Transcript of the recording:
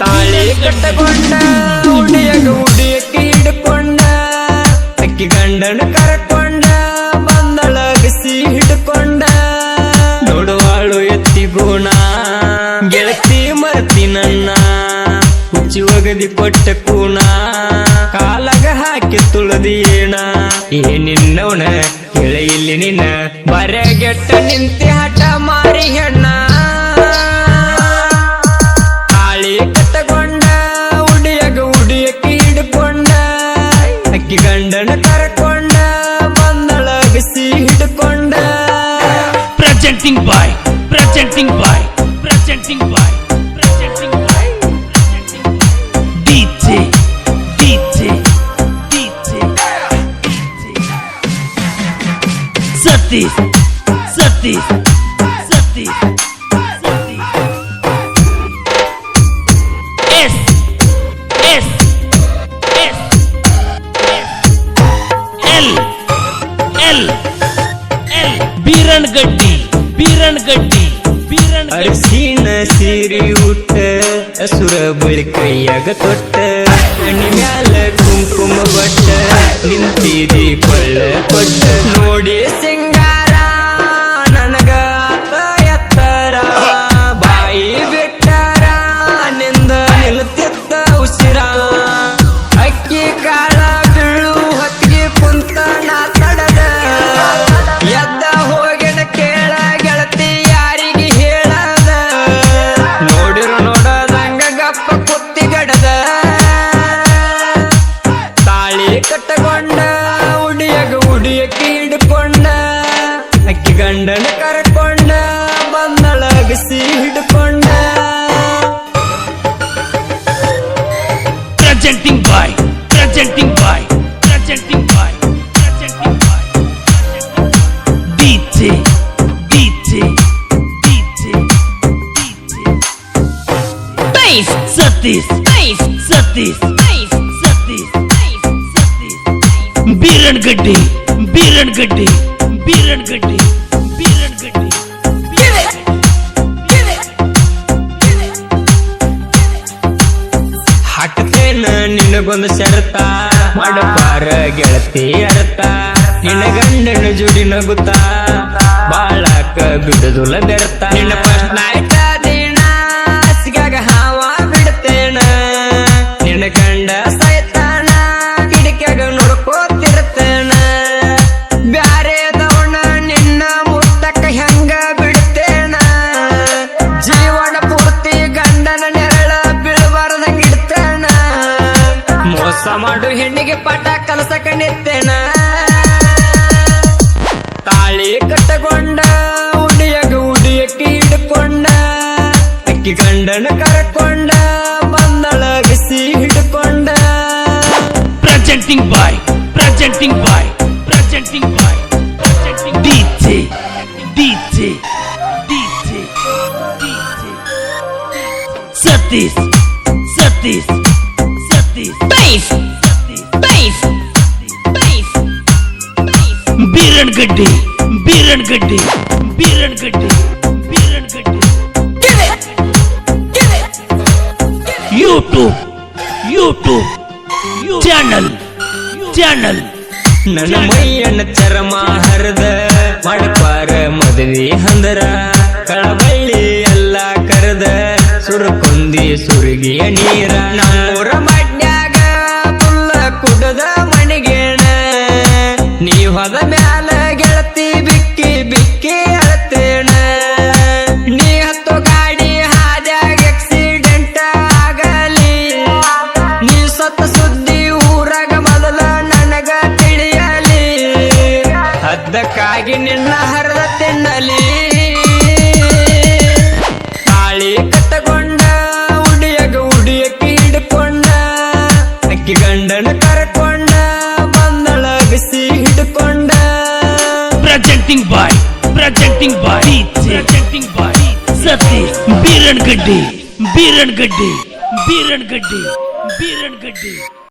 ತಾಳಿ ಕಟ್ಟಕೊಂಡ ಉಡಿಯಗ ಉಡಿಯಕ್ಕೆ ಹಿಡ್ಕೊಂಡ ಅಕ್ಕಿ ಗಂಡನ ಬಂದಳ ಬಿಸಿ ಹಿಡ್ಕೊಂಡ. ನೋಡುವಾಳು ಎತ್ತಿ ಗುಣ ಗೆಳತಿ ಮರತಿ ನನ್ನ, ಹುಚ್ಚಿ ಒಗದಿ ಕೊಟ್ಟ ಕೂಣ, ಕಾಲಗ ಹಾಕಿ ತುಳದಿ ಏಣ. ಹೇಳ ಇಲ್ಲಿ ನಿನ್ನ ಬರೆಗೆಟ್ಟ ನಿಂತಿ presenting by presenting by presenting by presenting by DJ DJ DJ Satish Satish Satish S S S S L L Biran Gaddi ಬೀರನ್ ಗಡ್ಡಿ ಬೀರನ್ ಅರಸಿನ ಸೀರಿ ಉಟ್ಟ, ಹಸುರ ಬಳಿ ಕೈಯಾಗ ತೊಟ್ಟ ಕಣ್ಣಿ ಮ್ಯಾಲ ಕುಂಕುಮ ಬಟ್ಟ ನಿಂತಿ ಕೊಳ್ಳ ಬಂದಳಗಸಿ ಹಿಡ್ಕೊಂಡ presenting by presenting by presenting by presenting by DJ DJ DJ DJ Bass, Satish bass, Satish bass, Satish bass, Satish ಬೀರನ್ ಗಡ್ಡಿ ಬೀರನ್ ಗಡ್ಡಿ ಬೀರನ್ ಗಡ್ಡಿ ನಿನಗೊಂದು ಶರತ. ಮಾಡಪಾರ ಗೆಳತಿ ಅರ್ಥ. ನಿನ್ನ ಗಂಡನ ಜೋಡಿ ನಗುತ್ತಾ. ಬಾಳಾಕ ಬಿಡುದುಲ ಬೆರ್ತ ನಿನ್ನ ಫಸ್ಟ್ ಮಾಡು ಹೆಣ್ಣಿಗೆ ಪಾಠ ಕಲಸ ಕಣ್ಣೆತ್ತೇನ ತಾಳಿ ಕಟ್ಟಗೊಂಡ ಉಡಿಯ ಉಡಿಯಕ್ಕೆ ಹಿಡ್ಕೊಂಡ ಅಕ್ಕಿ ಗಂಡನ ಕರಕೊಂಡ ಬಂದಳ ಬಿಸಿ ಹಿಡ್ಕೊಂಡ presenting boy presenting boy presenting boy Satis, satis, satis. ಗಡ್ಡಿ Give it, give it, give it. YouTube YouTube channel channel ನನ್ನ ಮೈಯನ್ನ ಚರ್ಮ ಹರಿದ ಮಾಡಪಾರ ಮದುವೆ ಹಂದರ ಕಳಬಳ್ಳಿ ಎಲ್ಲ ಕರೆದ ಸುರಕೊಂದಿ ಸುರುಗಿಯ ನೀರ. ನಮ್ಮೂರ ಅದಕ್ಕಾಗಿ ನಿನ್ನ ಹರದ ತಿನ್ನಲಿ ತಾಳಿ ಕಟ್ಟಕೊಂಡ, ಉಡಿಯಾಗ ಉಡಿಯಕ್ಕೆ ಹಿಡ್ಕೊಂಡ, ಅಕ್ಕಿ ಗಂಡನ ಕರ್ಕೊಂಡ ಬಂದಳಗಿಸಿ ಹಿಡ್ಕೊಂಡ. Presenting boy presenting boy presenting ಬಾಯ್ ಸತಿ ಬೀರನ್ ಗಡ್ಡಿ ಬೀರನ್ ಗಡ್ಡಿ ಬೀರನ್ ಗಡ್ಡಿ ಬೀರನ್ ಗಡ್ಡಿ